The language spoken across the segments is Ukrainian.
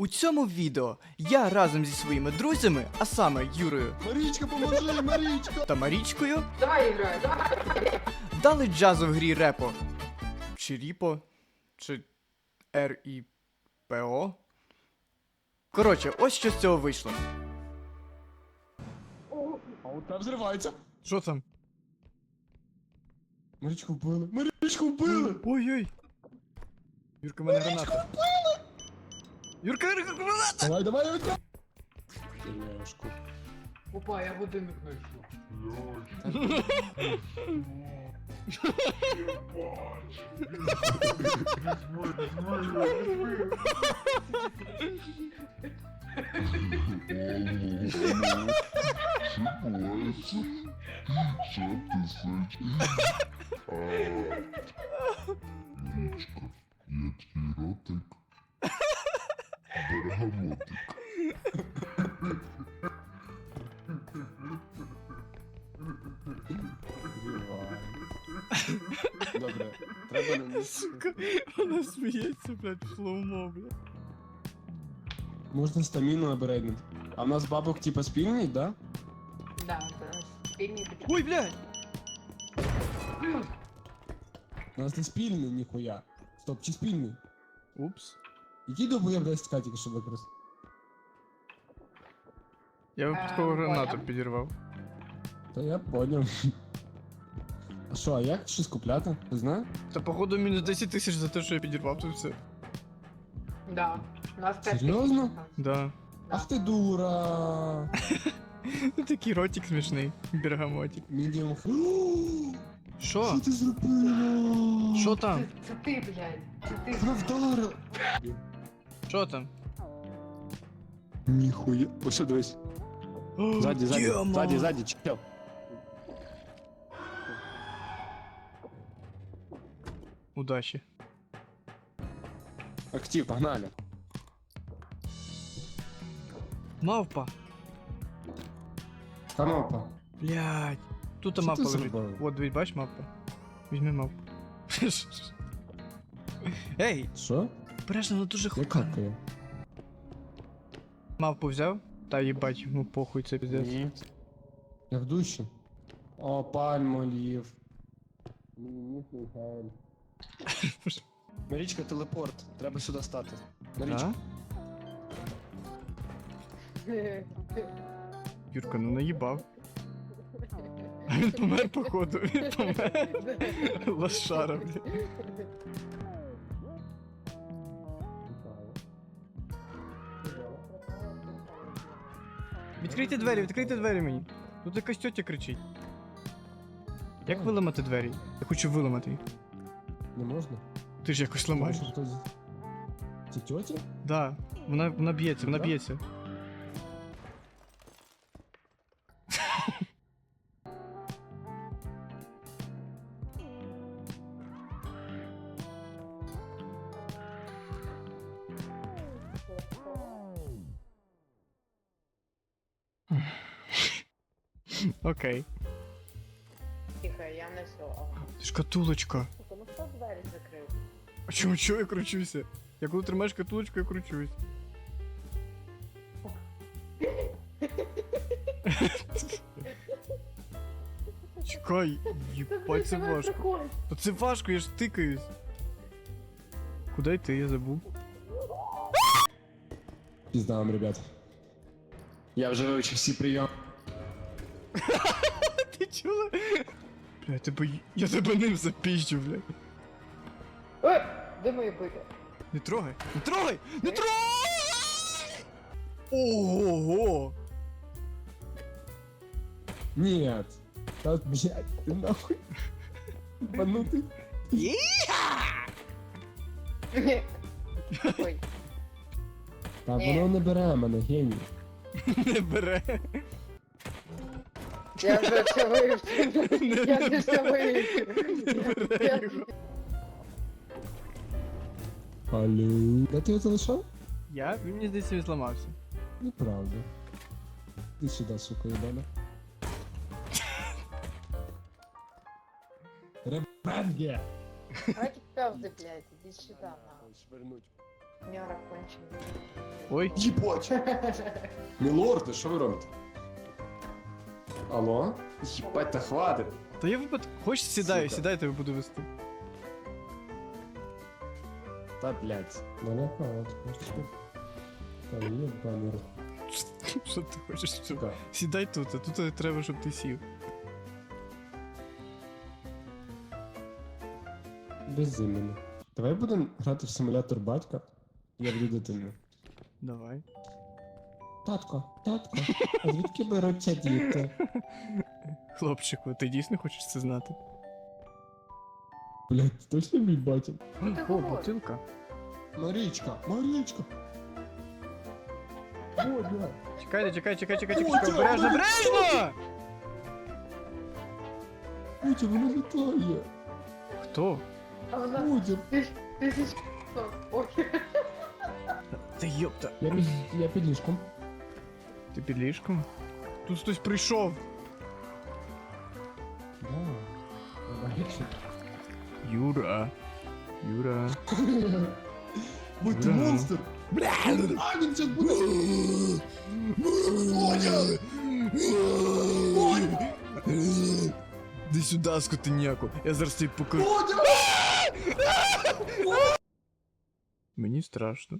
У цьому відео я разом зі своїми друзями, а саме Юрою Марічка, поможи, Марічка! та Марічкою, Давай играй, давай. дали джазу в грі репо. Чи ріпо, чи R-I-P-O. Коротше, ось що з цього вийшло. А от там взривається. Що там? Марічку вбили. Марічку вбили! Ой-ой. Юрка, в мене граната. Юрка, Юрка, граната! Давай, давай, тебя. Тельняшку. Опа, я годинник знайшов. Я твій ротик. Сука, вона сміється, блядь, в слоумо, блядь. Можна стаміну апгрейднути. А в нас бабок типа спільний, да? Да, да. Спільний бюджет. Ой, блядь! У нас не спільний, ніхуя. Стоп, чи спільний? Упс. Який довбоєб дасть катіка, щоб використати? Я випадково Е, гранату поняв. підірвав. Та я поняв. А що, а як щось купляти? Ти знаєш? Та походу мінус 10 тисяч за те, що я підірвав тут все. Да. У нас п'ять Серйозно? тисяч. Да. Да. Ах ти дура! Ну такий ротик смішний, бергамотик. Медіум. Що? Що ти зробила? Що Це, там? це ти, блядь. Це ти. Правдара! Що там? Ніхуя. Ось що, дивись. Ззаді, ззаді, ззаді, ззаді, чел. Удачі. Актив, погнали. Мавпа. Канопа. Блядь. Тут Що мавпа ти лежить. зробив? От, дивись, бачиш мавпа? Візьми мавпу. Ей, Що? бережно, вона дуже Я хука. какаю. Мавпу взяв? Та їбать, йому похуй це піздець. Ні. Я в душі. О, пальмолів. Ніхуя. Марічка, телепорт. Треба сюди стати. Марічка. Юрка, ну наїбав. А він помер, походу. Він помер. Лошара, блядь. Відкрийте двері, відкрийте двері мені. Тут якась тьотя кричить. Як виламати двері? Я хочу виламати їх. Не можна? Ти ж якось ламаєш. Хтось- Це тьотя? Да, вона, вона б'ється, вона Да? б'ється. Окей. Тихо, я не все. Шкатулочка. Двері закрив? А чому чого я кручуся? Я коли тримаєш шкатулочку, я кручусь. Чекай, їбать, це важко. Та це важко, я ж тикаюсь. Куди йти, я забув. Пізда вам, ребят. Я вже вивчив всі прийоми. Ти чула? Бля, я тебе, я тебе ним запіжджу, бля. Ой, де мої бити? Не трогай, не трогай, не трогай! Ого! Нет. Та, блядь, ти нахуй. Банутий. Ой, Та Ні. воно не бере мене, геній. Не бере. я вже все вивчив. Я вже все вивчив. бере Я-. Алло. Де ти його залишав? Я? Він мені здається, він зламався. Неправда. Ти сюди, сука, ебана. Ребенге! Хватит певзди, блядь, іди сюди, нахуй. Швернуть. Няра кончена. Ой, Їбать! Мілорди, що ви робите? Алло? Їбать, та хватить. та я випад. Хочеш сідай, Сука. сідай, тебе буду вести. Та блядь. Далеко, от, Та єбаний рот. Що ти хочеш? Що? Сідай тут, а тут треба, щоб ти сів. Безіменно. Давай будемо грати в симулятор батька. Я буду дитиною. Давай. Татко, татко, а звідки беруться діти? Хлопчику, ти дійсно хочеш це знати? Блядь, точно мій батя? Ну ти О, говориш. бутилка. Марічка, Марічка. О, блядь. Чекайте, чекай, чекай, чекай, О, чекай, чекай, ця- обережно, обережно! Путя, вона літає. Хто? А вона... Путя. Ти ж... Ти ж... Ой. Та йопта. Я під, я під ліжком. Ти під ліжком? Тут хтось прийшов. Юра. Юра. Будь ти Да. монстр. Бля, а він зараз буде. Путя. Ди сюди, скотиняку. Я зараз тобі покажу. Путя. Мені страшно.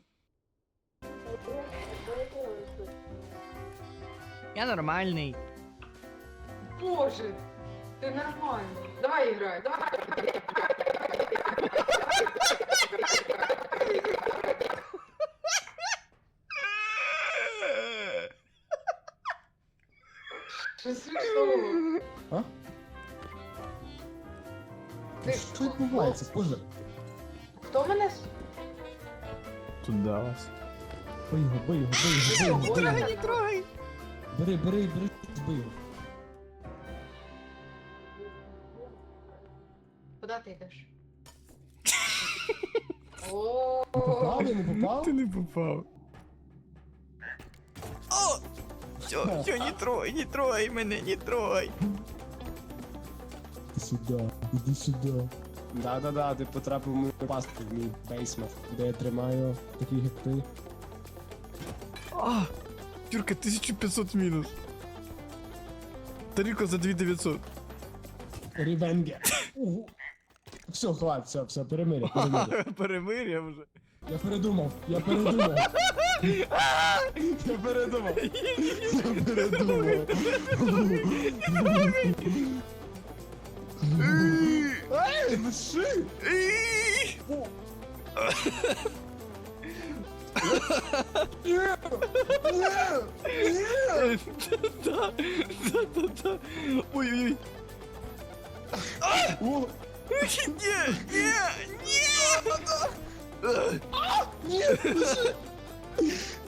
Я нормальний. Боже. Ти нормальний. Давай играй, давай. Що відбувається, Хто мене? Туда вас. Бий його, бий його, бий його, бий його, бий його. не трогай. Бери, бери, бери, бий його. Куди ти йдеш? О, Не попав, я не попав? Ти не попав. О! Все, все, не трогай, не трогай мене, не трогай. Іди сюди, іди сюди. Да-да-да, ти потрапив в мою пастку, в мій бейсмент, де я тримаю таких як ти. А! Юрка, 1500 мінус. Тарілка за 2900. Рівенге. Все, хват, все, все, перемиря, перемиря. Перемир'я вже. Я передумав, я передумав. Я передумав. Я передумав. Ей, лиши! Ні! Ні! Ні! Да, да, да, да. Ой-ой-ой. О, Ні, ні, ні. ні, лиши!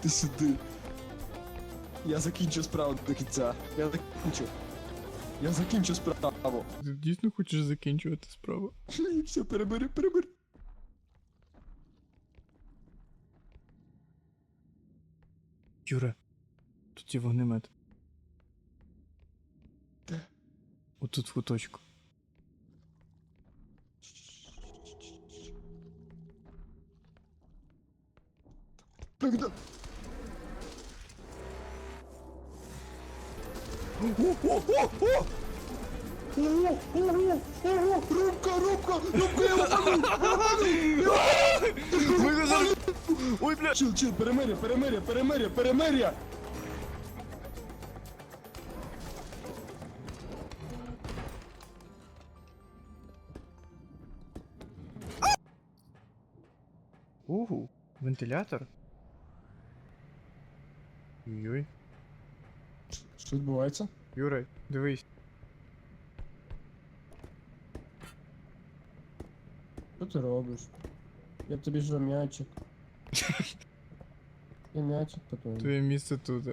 Ти сюди. Я закінчу справу до кінця. Я закінчу. Я закінчу справу. Ти дійсно хочеш закінчувати справу? Все, перебери, перебери. Юра, тут є вогнемет. Де? Отут в куточку. Так, да. О-о-о-о-о! Ого, ого, ого, рубка, рубка, рубка, я упаду, Ми його зараз... Ой, бля. Чил, чил, перемиря, перемиря, перемиря, перемиря. Угу, вентилятор. Ой-ой. Що відбувається? Юра, дивись. ти робиш? Я тобі ж м'ячик. Я м'ячик потім. Твоє місце тут.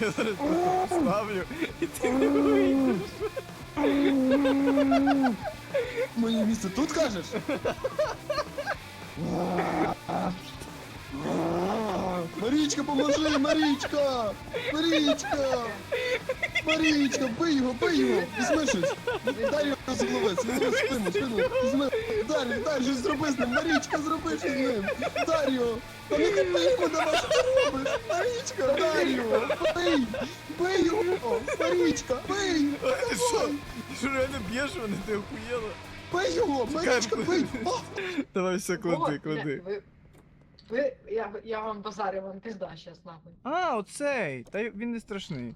Я зараз просто поставлю, і ти не вийдеш. Моє місце тут кажеш? Марічка, поможи, Марічка! Марічка! Марічка, бий його, бий його! Візьми щось! Дай його за головець, візьми спину, спину, візьми, Дар'ю, Дар'ю, щось зроби з ним, Марічка, зроби щось з ним. Дар'ю, та не хапай йому давай, що ти робиш? Марічка, Дар'ю, бий, бий його, Марічка, бий, що? Що реально б'єш мене? Ти охуєла? бий його, Марічка, бий. О, Давай все, клади, клади. Ви, ви, я, я вам базарю, вам пизда щас нахуй. А, оцей! Та він не страшний.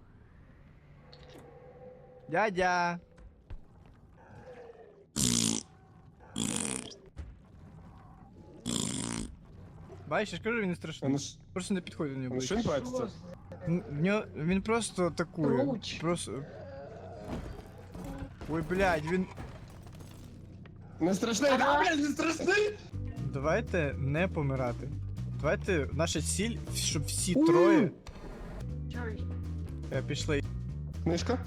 Дядя! Бачиш, я ж кажу, він не страшний. ну ж, Просто не підходь до нього. ну що він бачиться? Н- в нього- Він просто атакує. Круч. Просто. Ой, блядь, він. Не страшний, да, блядь, не страшний? Давайте не помирати. Давайте наша ціль, щоб всі троє Чуєш? е, пішли. Книжка?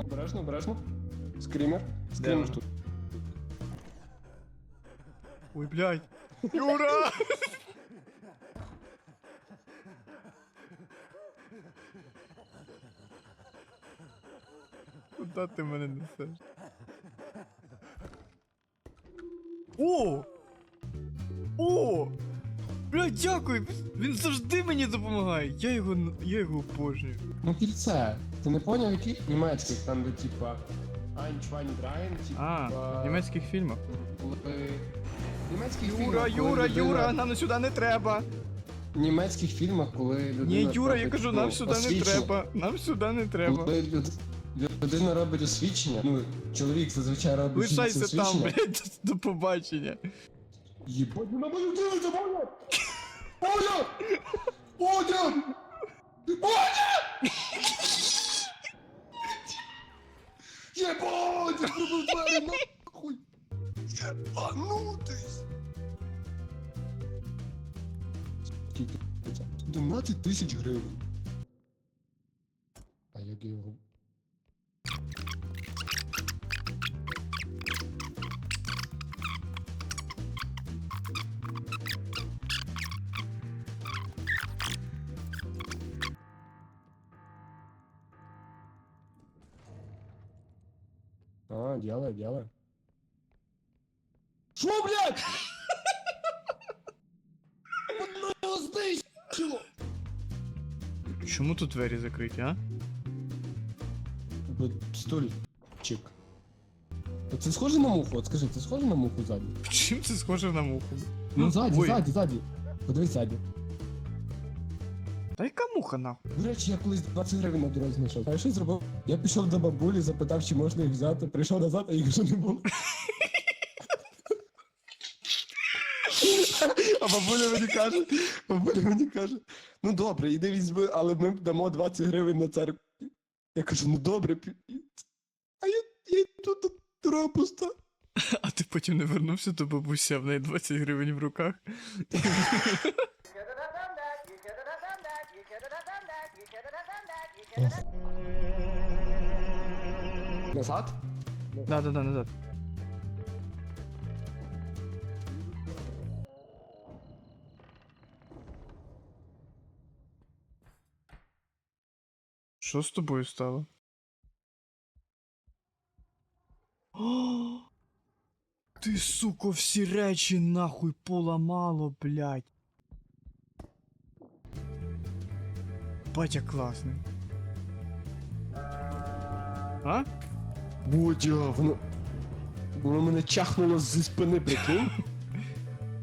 Обережно, обережно. Скрімер. Скрімер тут. Ой, блядь. Юра! Куда ти мене несеш? О! О! Блядь, дякую! Він завжди мені допомагає. Я його я його обожнюю. Ну кільце. Ти не поняв, який німецький, там де типа Ein, Schwein, Drein, А, в німецьких фільмах. Німецьких Юра, фільмах, коли Юра, людина- Юра, нам сюди не треба. В німецьких фільмах, коли людина Ні, Юра, я робить, кажу, ну, нам сюди не треба. Нам сюди не треба. Коли люд... людина робить освідчення, ну, чоловік зазвичай робить Лишайся освідчення. там, блядь, до побачення. Єбать, ви на мою дивиться, Оля! Оля! Оля! Оля! Єбать, я зробив двері, нахуй! Це? 11 тисяч гривень. А я його... А, делай, делай. Шо, блядь? Воно його знищило! Чому тут двері закриті, а? Стульчик. А Це схоже на муху? От скажи, це схоже на муху ззаді? Чим це схоже на муху? Ну, ззаді, Ой. ззаді, ззаді. Подивись ззаді. Та яка муха нахуй? До речі, я колись 20 гривень на дорозі знайшов. А що зробив? Я пішов до бабулі, запитав, чи можна їх взяти, прийшов назад, а їх вже не було. А бабуля мені каже, бабуля мені каже, ну добре, іди візьми, але ми дамо 20 гривень на церкву. Я кажу, ну добре, пі- а я, я тут дорога пуста. А ти потім не вернувся до бабусі, а в неї 20 гривень в руках. Назад? Да, да, да, назад. Що з тобою стало? О! Ти, сука, всі речі нахуй поламало, блядь. Батя класний. А? Будя, воно. Воно мене чахнуло зі спини, прикинь.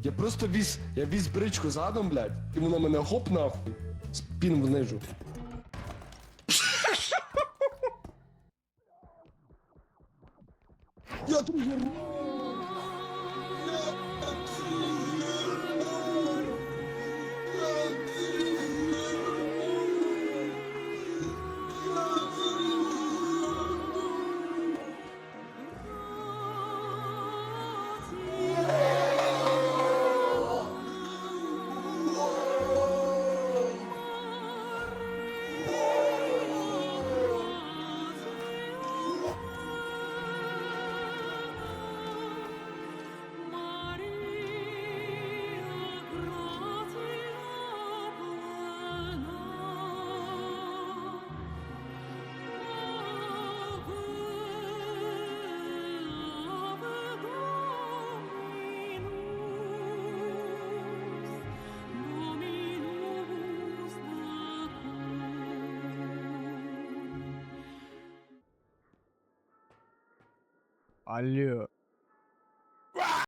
Я просто віз. Я віз бричку задом, блядь, і воно мене хоп нахуй. Спін внизу. Алло.